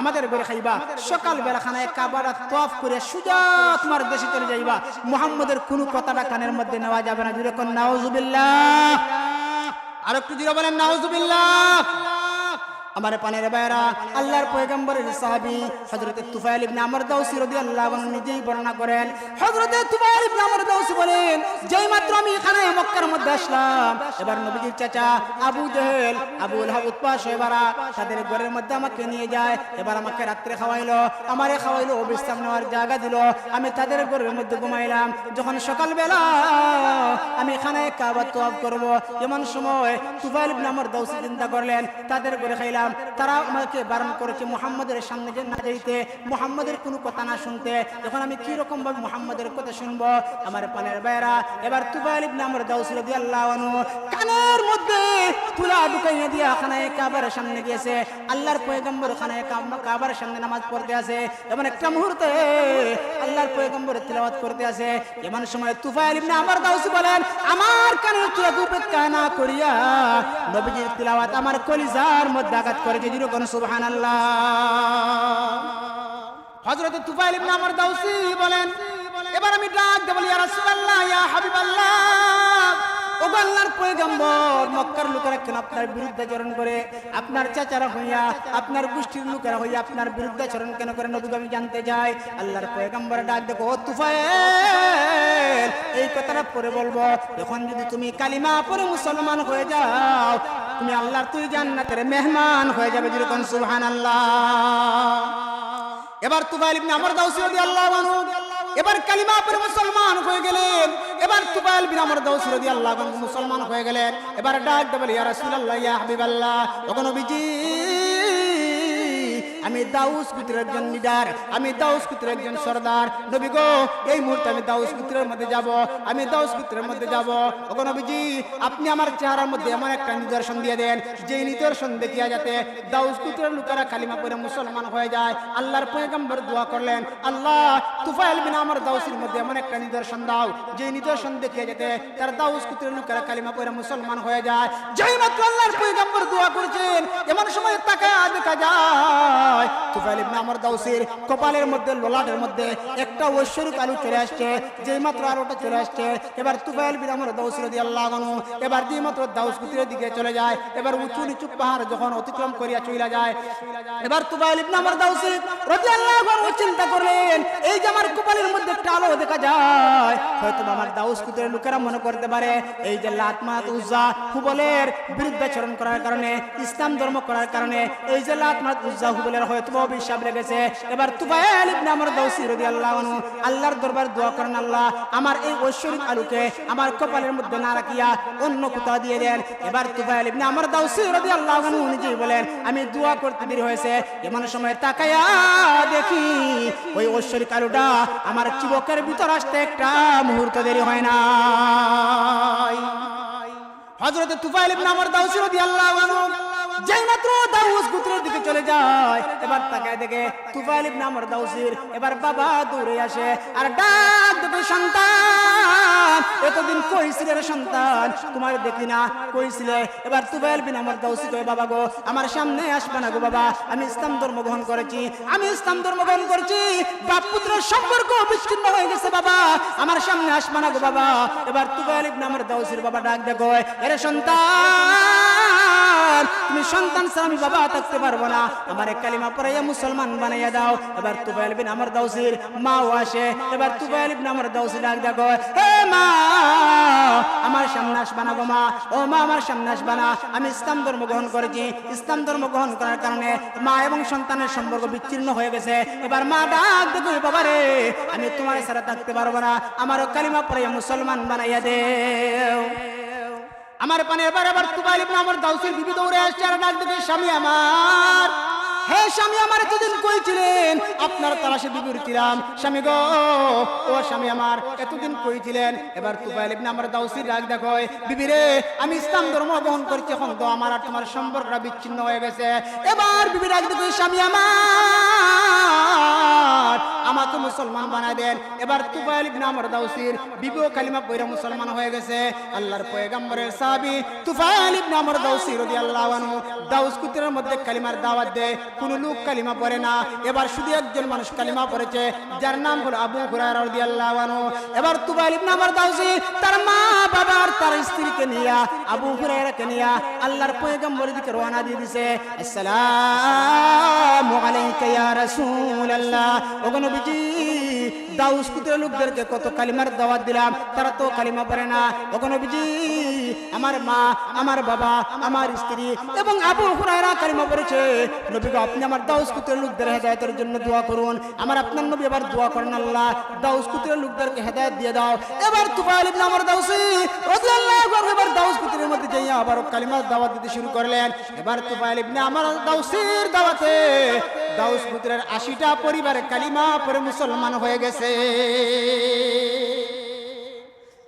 আমাদের খাইবা। সকাল বেলা খানায় তফ করে সুজা তোমার দেশে চলে যাইবা। মোহাম্মদের কোনো কথাটা কানের মধ্যে নেওয়া যাবে না। আর একটু জুড়ে বলেন, নাউজুবিল্লাহ। আমার পানের বাইরা আল্লাহর পয়গম্বরের সাহাবী হযরত তুফাইল ইবনে আমর দাউসি রাদিয়াল্লাহু আনহু নিজেই বর্ণনা করেন। হযরত তুফাইল ইবনে আমর দাউসি বলেন, যেই মাত্র আমি এখানে মক্কার মধ্যে আসলাম, এবার নবীজির চাচা আবু জেহেল, আবু লাহাব উৎপাস এবারা তাদের ঘরের মধ্যে আমাকে নিয়ে যায়, এবার আমাকে রাত্রে খাওয়াইলো, আমারে খাওয়াইলো বিশ্রাম নেওয়ার জায়গা দিল, আমি তাদের ঘরের মধ্যে ঘুমাইলাম। যখন সকালবেলা আমি এখানে কাবা তোয়াব করব। এমন সময় তুফাইল ইবনে আমর দাউসি চিন্তা করলেন, তাদের ঘরে খাইলাম, তারা আমাকে বারণ করেছে মুহাম্মাদের সামনে যে না যাইতে, মুহাম্মাদের কোনো কথা না শুনতে। এখন আমি কি রকম ভাবে মুহাম্মাদের কথা শুনব? আমার পানের বাইরা এবার তুফাইল ইবনে আমর দাউসি রাদিয়াল্লাহু আনহু কানের মধ্যে তুলা ঢুকাইয়া দিয়া খানায় কাবার সামনে গিয়েছে। আল্লাহর পয়গম্বর খানায় কাবার সামনে নামাজ পড়তে আছে। এমন একটা মুহূর্তে আল্লাহর পয়গম্বর তিলাওয়াত করতে আছে। এমন সময় তুফাইল ইবনে আমর দাউসি বলেন আমার কানের তুলা উপেক্ষা না করিয়া নবীজির তিলাওয়াত আমার কলিজার মধ্যে আঘাত করেছে যেরকম সুবহানাল্লাহ। হজরত তুফাইল ইবনে আমর দাউসি বলেন, এবার আমি ডাক দেব ইয়া রাসূলুল্লাহ, ইয়া হাবিবাল্লাহ। ও আল্লাহর পয়গম্বর, মক্কার লোকেরা কেন আপনার বিরুদ্ধাচরণ করে? আপনার চাচারা হইয়া, আপনার গোষ্ঠীর লোকেরা হইয়া আপনার বিরুদ্ধাচরণ কেন করে? নবী আমি জানতে চাই, আল্লাহর পয়গম্বর ডাক দেখো, ও এই কথাটা পরে বলব। এখন যদি তুমি কালিমা পরে মুসলমান হয়ে যাও, তুমি আল্লাহর তুই জান্নাতের মেহমান হয়ে যাবে যেরকম সুবহানাল্লাহ। এবার তুফাইল ইবনে আমর দাউসি রাদিয়াল্লাহু আনহু এবার কালিমা পরে মুসলমান হয়ে গেলেন। এবার তুবাইল বিন আমর দাউস রাদিয়াল্লাহু আনহু মুসলমান হয়ে গেলেন। এবার ডাক দেবেন, ইয়া রাসূলুল্লাহ, ইয়া হাবিবাল্লাহ। তখন নবীজি আমি দাউস পুত্রের একজন লিডার, আমি দাউস পুত্রের একজন সর্দার। নবী গো, এই মুহূর্তে আমি দাউস পুত্রের মধ্যে যাব, আমি দাউস পুত্রের মধ্যে যাব। ওগো নবীজি, আপনি আমার চেহারার মধ্যে এমন একটা নিদর্শন দিয়ে দেন যে নিদর্শন দেখিয়া যাতে দাউস পুত্রের লোকেরা কালিমা পড়ে মুসলমান হয়ে যায়। আল্লাহর পয়গম্বর দোয়া করলেন, আল্লাহ তুফাইল বিন আমার দাউসের মধ্যে এমন একটা নিদর্শন দাও যে নিদর্শন দেখিয়া যেতে তার দাউস পুত্রের লোকেরা কালিমা পড়ে মুসলমান হয়ে যায়। যেই মাত্র আল্লাহর পয়গম্বর দোয়া করেছেন, এমন সময় তাকায় দেখা যায় তুফাইল ইবনে আমর দাউসের কপালের মধ্যে, লোলাটের মধ্যে একটা ঐশ্বরিক আলু চলে আসছে, যেই মাত্র আলোটা চলে আসছে। এবার তুফাইল আমর দাউস রাদিয়াল্লাহু আনহু, এবার মাত্র দাউস দিকে চলে যায়, এবার উঁচু নিচু পাহাড় যখন অতিক্রম করিয়া চলে যায়, এবার তুফাইল ইবনে আমর দাউসি রাদিয়াল্লাহু আনহু চিন্তা করলেন, এই যে আমার কপালের মধ্যে একটা আলো দেখা যায়, হয়তো আমার দাউস লোকেরা মনে করতে পারে, এই যে লাত মাত উজ্জা বিরুদ্ধাচরণ করার কারণে, ইসলাম ধর্ম করার কারণে, এই যে লাত মাত উজ্জা হুবলের হয়তো অভিশাপ লেগেছে। এবার তুফাইল ইবনে আমর দাউসি রাদিয়াল্লাহু আনহু আল্লাহর দরবার দোয়া করেন আল্লাহ, আমার এই ঐশ্বরিক আলুকে আমার কপালের মধ্যে না রাখিয়া অন্য কোথাও দিয়ে দেন। এবার তুফাইল ইবনে আমর দাউসি রাদিয়াল্লাহু আনহু নিজেই বলেন, আমি দোয়া করতে দেরি হয়েছে, এমন সময় তাকায়া দেখি ওই ঐশ্বরিক আলুটা আমার চিবকের ভিতর আসতে একটা মুহূর্ত দেরি হয় না হযরত তুফাইল ইবনে আমর দাউসি রাদিয়াল্লাহু আনহু তোমার দেখি না কইছিলে এবার বিন দাউসি বাবা গো, আমার সামনে আসবে না গো বাবা, আমি ইসলাম ধর্ম গ্রহণ করেছি, আমি ইসলাম ধর্ম গ্রহণ করেছি, বাপ পুত্রের সম্পর্ক বিচ্ছিন্ন হয়ে গেছে বাবা, আমার সামনে আসবে না গো বাবা। এবার তুফাইল ইবনে আমর দাউসির বাবা ডাক দেখো এরে সন্তান তুমি সন্তান ছাড়া আমি বাবা থাকতে পারব না। আমার কালিমা পড়াইয়া মুসলমান বানাইয়া দাও। এবার তুফাইল বিন আমর দাউসির মাও আসে। এবার তুফাইল বিন আমর দাউসি ডাক দেখো হে মা, আমার সামনে আসবা না গো মা। ও মা, আমার সামনে আসবা না। আমি ইসলাম ধর্ম গ্রহণ করেছি। ইসলাম ধর্ম গ্রহণ করার কারণে মা এবং সন্তানের সম্পর্ক বিচ্ছিন্ন হয়ে গেছে। এবার মা ডাক দেখো বাবা রে, আমি তোমার ছাড়া থাকতে পারব না। আমারও কালিমা পড়াইয়া মুসলমান বানাইয়া দেও। আমার পানে এবার আবার তুবাইল ইবনে আমর দাউসের বিবি দৌড়ে আসছে আর ডাক দিতে স্বামী আমার, হে স্বামী আমার, এতদিন কইছিলেন আপনার তালাশে বিবি উঠছিলাম, স্বামী গো, ও স্বামী আমার, এতদিন কইছিলেন এবার তুবাইল ইবনে আমর দাউসির ডাক দেখো বিবি রে, আমি ইসলাম ধর্ম গ্রহণ করেছি, এখন তো আমার আর তোমার সম্পর্কটা বিচ্ছিন্ন হয়ে গেছে। এবার বিবি ডাক দেখো, স্বামী আমার আমাকে মুসলমান বানায় দেন। এবার তুফাইল ইবনে আমর দাউসির বিবিও কালিমা পয়রা মুসলমান হয়ে গেছে। আল্লাহর পয়গম্বরের সাহাবী তুফাইল ইবনে আমর দাউসি রাদিয়াল্লাহু আনহু দাউস কুতুরের মধ্যে কালিমার দাওয়াত দেয়। কোন লোক কালিমা পড়ে না। এবার শুধু একজন মানুষ কালিমা পড়েছে, যার নাম হলো আবু হুরায়রা রাদিয়াল্লাহু আনহু। এবার তুফাইল ইবনে আমর দাউসি তার মা, বাবা আর তার স্ত্রীকে নিয়ে, আবু হুরায়রাকে নিয়ে আল্লাহর পয়গম্বরের দিকে রওনা দিয়ে দিছে। আসসালামু আলাইকা ইয়া রাসূলুল্লাহ। ওগো নবীজি দাউস কুতুরের লোকদেরকে কত কালিমার দাওয়াত দিলাম, তারা তো কালিমা পড়ে না। ওগো নবীজি, আমার মা, আমার বাবা, আমার স্ত্রী এবং আবু হুরায়রা কালিমা পড়েছে। নবী আপনি আমার দাউস কুতুরের লোকদের হেদায়েতের জন্য দোয়া করুন। আমার আপনার নবী এবার দোয়া করেন আল্লাহ দাউস কুতুরের লোকদেরকে হেদায়েত দিয়ে দাও। এবার তুফাইল ইবনে আমর দাউসি রাদিয়াল্লাহু আনহু এবার দাউস কুতুরের মধ্যে যাইয়া আবার কালিমার দাওয়াত দিতে শুরু করলেন। এবার তুফাইল ইবনে আমর দাউসির দাওয়াতে দাউস পুত্রের আশিটা পরিবারে কালিমা পরে মুসলমান হয়ে গেছে।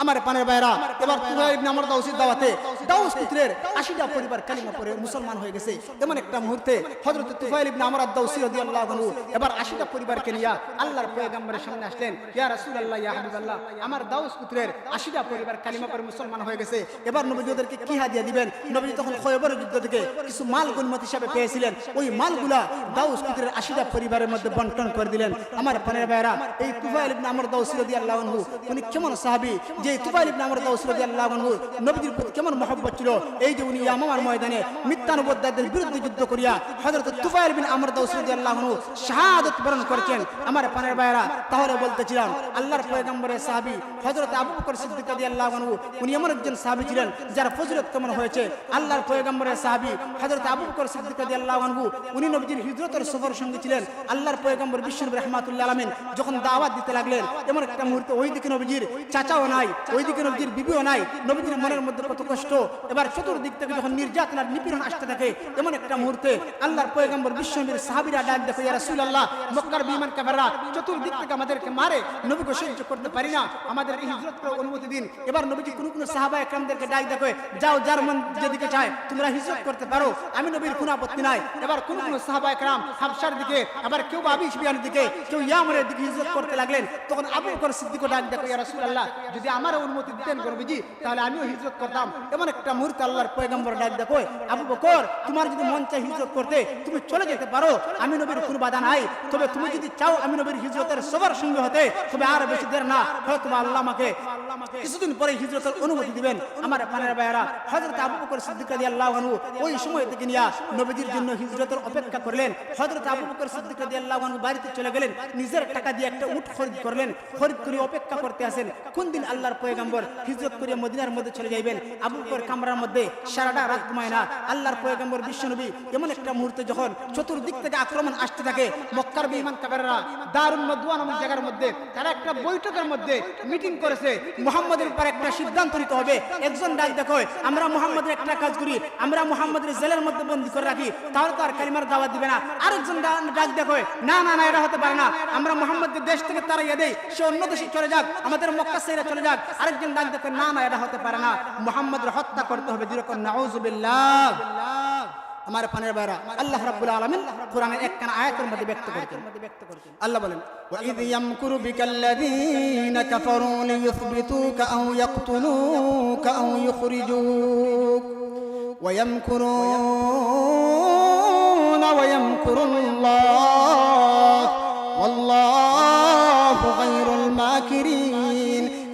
আমার পানের বাইরা এবার ইবনে আমর দাউসির দাওয়াতে দাউস পুত্রের আশিটা পরিবার কালিমা পরে মুসলমান হয়ে গেছে। এমন একটা মুহূর্তে হযরত তুফাইল ইবনে আমর দাউসি রাদিয়াল্লাহু আনহু এবার আশিটা পরিবারকে নিয়ে আল্লাহর পয়গম্বরের সামনে আসলেন ইয়া রাসূলুল্লাহ ইয়া হাবিবাল্লাহ আমার দাউস পুত্রের আশিটা পরিবার কালিমা পরে মুসলমান হয়ে গেছে। এবার নবীজি ওদেরকে কি হাদিয়া দিবেন? নবীজি তখন খয়বরের যুদ্ধ থেকে কিছু মাল গনিমত হিসাবে পেয়েছিলেন। ওই মালগুলা দাউস পুত্রের আশিটা পরিবারের মধ্যে বন্টন করে দিলেন। আমার পানের বাইরা এই তুফাইল ইবনে আমর দাউসি রাদিয়াল্লাহু আনহু উনি কেমন সাহাবী যে তুফাইল ইবনে আমর রাদিয়াল্লাহু আনহু, নবীজির প্রতি কেমন মহব্বত ছিল? এই যে উনি ইয়ামামার ময়দানে মিথ্যানুবদ্ধাদের বিরুদ্ধে যুদ্ধ করিয়া হযরত তুফাইল বিন আমর রাদিয়াল্লাহু আনহু শাহাদাত বরণ করেছেন। আমার পানের ভাইরা তাহলে বলতেছিলাম, আল্লাহর পয়গম্বরের সাহাবী হযরত আবু বকর সিদ্দিক রাদিয়াল্লাহু আনহু, উনি এমন একজন সাহাবী ছিলেন যার ফজিলত কেমন হয়েছে? আল্লাহর পয়গম্বরের সাহাবী হযরত আবু বকর সিদ্দিক রাদিয়াল্লাহু আনহু, উনি নবীজির হিজরতের সফর সঙ্গে ছিলেন। আল্লাহর পয়গম্বর বিশ্বনবী রাহমাতুল্লাহ আলামিন যখন দাওয়াত দিতে লাগলেন, এমন একটা মুহূর্তে ওই দিকে নবীজির চাচাও নাই ওই দিকে নবীজির বিবিও নাই নবীজির মনের মধ্যে কত কষ্ট। এবার চতুর্দিক থেকে যখন নির্যাতনার নিপীড়ন আসতে থাকে এমন একটা মুহূর্তে আল্লাহর পয়গম্বর বিশ্বনবীর সাহাবীরা ডাক দেখো ইয়া রাসূলুল্লাহ মক্কার বিমান কাফেররা চতুর্দিক থেকে আমাদেরকে মারে নবীকে সহ্য করতে পারি না। আমাদের এই হিজরত করার অনুমতি দিন। এবার নবীজি কোন কোন সাহাবা একরামদেরকে ডাক দেখো যাও যার মন যেদিকে চায় তোমরা হিজরত করতে পারো। আমি নবীর কোনো আপত্তি নাই। এবার কোন কোন সাহাবা একরাম হাবশার দিকে আবার কেউ বা আবিস বিয়ানের দিকে কেউ ইয়ামরের দিকে হিজরত করতে লাগলেন। তখন আবু বকর সিদ্দিকও ডাক দেখো ইয়া রাসূলুল্লাহ যদি আমার অনুমতি দিতেন নবীজি তাহলে আমিও হিজরত করতাম। এমন একটা মুহূর্তে আল্লাহর পয়গম্বর ডাক দেখো আবু বকর, তোমার যদি মন চায় হিজরত করতে, তুমি চলে যেতে পারো। আমি নবীর কোনো বাধা নাই। তবে তুমি যদি চাও আমি নবীর হিজরতের সবার সঙ্গে হতে, তবে আর বেশি দের না। হয়তো বা আল্লাহ আমাকে কিছুদিন পরে হিজরতের অনুমতি দিবেন। আমার পানের ভাইয়েরা, হযরত আবু বকর সিদ্দিক রাদিয়াল্লাহু আনহু ওই সময় থেকে নিয়া নবীজির জন্য হিজরতের অপেক্ষা করলেন। হযরত আবু বকর সিদ্দিক রাদিয়াল্লাহু আনহু বাড়িতে চলে গেলেন। নিজের টাকা দিয়ে একটা উট খরিদ করলেন। খরিদ করে অপেক্ষা করতে আসেন। কোন দিন আল্লাহর পয়গম্বর হিজরত করে মদিনার মধ্যে চলে যাইবেন। আবু বকর কামরার মধ্যে সারাটা রাত ঘুমায় না। আল্লাহর পয়গম্বর বিশ্বনবী এমন একটা মুহূর্তে যখন চতুর্দিক থেকে আক্রমণ আসতে থাকে, মক্কার বিমান কাবেররা দারুণ মদুয়া নামক জায়গার মধ্যে, তারা একটা বৈঠকের মধ্যে মিটিং করেছে। মুহাম্মদের উপর একটা সিদ্ধান্ত নিতে হবে। একজন ডাক, দেখো, আমরা মুহাম্মদের একটা কাজ করি, আমরা মুহাম্মদের জেলের মধ্যে বন্দি করে রাখি, তাহলে তো আর কালিমার দাওয়াত দিবে না। আরেকজন ডাক, দেখো, না না না, এটা হতে পারে না। আমরা মোহাম্মদের দেশ থেকে তারা ইয়ে দেই, সে অন্য দেশে চলে যাক, আমাদের মক্কা সেরা চলে যাক। আরেকজন ডাক দেখো না না এটা হতে পারে না মুহাম্মদের হত্যা করতে হবে যেরকম নাউজুবিল্লাহ আমার পানের বাইরা আল্লাহ রাব্বুল আলামিন কোরআনের একখানা আয়াতের মধ্যে ব্যক্ত করেছেন আল্লাহ বলেন وَإِذْ يَمْكُرُ بِكَ الَّذِينَ كَفَرُوا لِيُثْبِتُوكَ أَوْ يَقْتُلُوكَ أَوْ يُخْرِجُوكَ وَيَمْكُرُونَ وَيَمْكُرُ اللَّهُ وَاللَّهُ خَيْرُ الْمَاكِرِينَ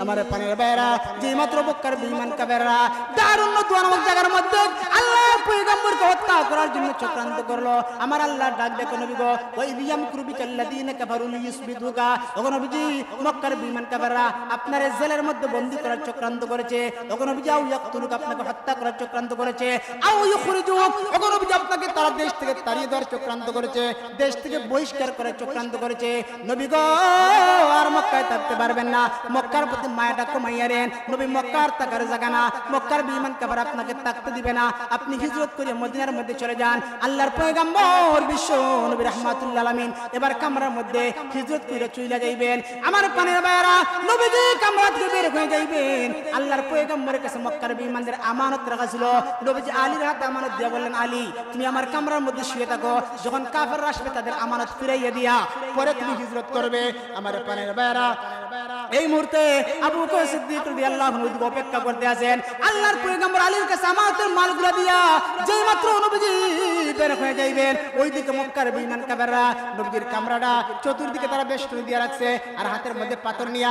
আমার পানের বেড়া, যে মাত্র বক্কার বিমান কাবেরা। দারুণ নতুন নামক জায়গার মধ্যে আল্লাহ পয়গম্বরকে হত্যা করার জন্য চক্রান্ত করল। আমার আল্লাহ ডাক দেখো নবী গো, ওই বিয়াম কুরবি কাল্লাদিন কাফারুল ইউসবিদুকা ওগো নবীজি মক্কার বিমান কাবেরা আপনার জেলের মধ্যে বন্দী করার চক্রান্ত করেছে। ওগো নবীজি আউ ইয়াকতুলুক, আপনাকে হত্যা করার চক্রান্ত করেছে। আউ ইউখরিজুক। ওগো নবীজি আপনাকে তারা দেশ থেকে তাড়িয়ে দেওয়ার চক্রান্ত করেছে। দেশ থেকে বহিষ্কার করার চক্রান্ত করেছে। নবী গো, আর মক্কায় থাকতে পারবেন না। মক্কার প্রতি মায়াটা নবী মক্কার তাকার জায়গা না মক্কার বিমান কাবার আপনাকে তাকতে দিবে না। আপনি হিজরত করে মদিনার মধ্যে চলে যান। আল্লাহর পয়গাম্বর বিশ্ব নবী রাহমাতুল্লাহ এবার কামরার মধ্যে হিজরত করে যাইবেন। আমার নবীজি কামরা থেকে বের হয়ে যাইবেন। আল্লাহর পয়গাম্বরের কাছে মক্কার বিমানদের আমানত রাখা ছিল। নবীজি আলীর হাতে আমানত দিয়া বললেন, আলী, তুমি আমার কামরার মধ্যে শুয়ে থাকো। যখন কাফের আসবে তাদের আমানত ফিরাইয়া দিয়া, পরে তুমি হিজরত করবে। আমার পানের বায়রা এই মুহূর্তে আবু বকর সিদ্দিক রাদিয়াল্লাহু আনহু অপেক্ষা করতে আছেন আল্লাহর পয়গম্বর আলীর কাছে দিয়া যেই মাত্র নবীজি বের হয়ে যাইবেন, ওইদিকে মক্কার নবীর কামরাটা চতুর্দিকে তারা করে দিয়ে রাখছে আর হাতের মধ্যে পাথর নিয়া